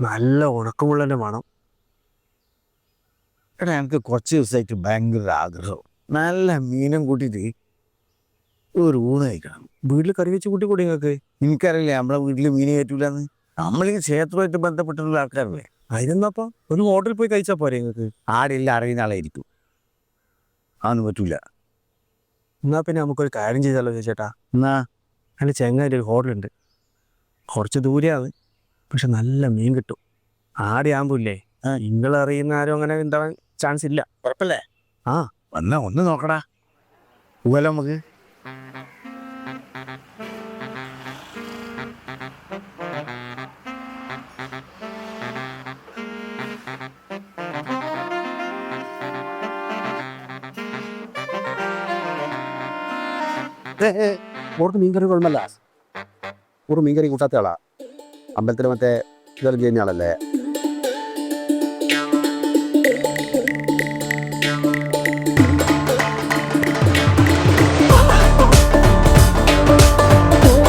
നല്ല ഉണക്കമുള്ള മണം എടാ എനിക്ക് കുറച്ച് ദിവസമായിട്ട് ഭയങ്കര ആഗ്രഹം. നല്ല മീനും കൂട്ടിയിട്ട് ഒരു ഊണ് കഴിക്കണം. വീട്ടിൽ കറി വെച്ച് കൂട്ടി കൂടി നിങ്ങൾക്ക്? എനിക്കറിയില്ല നമ്മളെ വീട്ടിൽ മീൻ കയറ്റൂലെന്ന് നമ്മൾ ഈ ക്ഷേത്രമായിട്ട് ബന്ധപ്പെട്ടിട്ടുള്ള ആൾക്കാരല്ലേ? അതിനെന്നപ്പം ഒരു ഹോട്ടലിൽ പോയി കഴിച്ചാൽ പോരെ നിങ്ങൾക്ക്? ആരെല്ലാം അറിയുന്ന ആളായിരിക്കും. അതൊന്നും പറ്റൂല. എന്നാ പിന്നെ നമുക്കൊരു കാര്യം ചെയ്താലോ ചേട്ടാ? എന്നാ? അതിന്റെ ചെങ്ങായിട്ട് ഒരു ഹോട്ടലുണ്ട് കുറച്ച് ദൂരെയാണ്. പക്ഷെ നല്ല മീൻ കിട്ടും. ആടിയാകുമ്പോല്ലേ നിങ്ങൾ അറിയുന്ന ആരും അങ്ങനെ ഉണ്ടാവാൻ ചാൻസ് ഇല്ല. കുഴപ്പമില്ലേ ആ. വന്നാ ഒന്ന് നോക്കടാ. പോവല്ലോ നമുക്ക്? ഓർത്ത് മീൻകറി കുഴപ്പമില്ല. ഓർത്ത് മീൻകറി കൂട്ടാത്ത ആളാ. അമ്പലത്തിൽ മറ്റേ ഇതെല്ലാം ചെയ്യുന്ന ആളല്ലേ?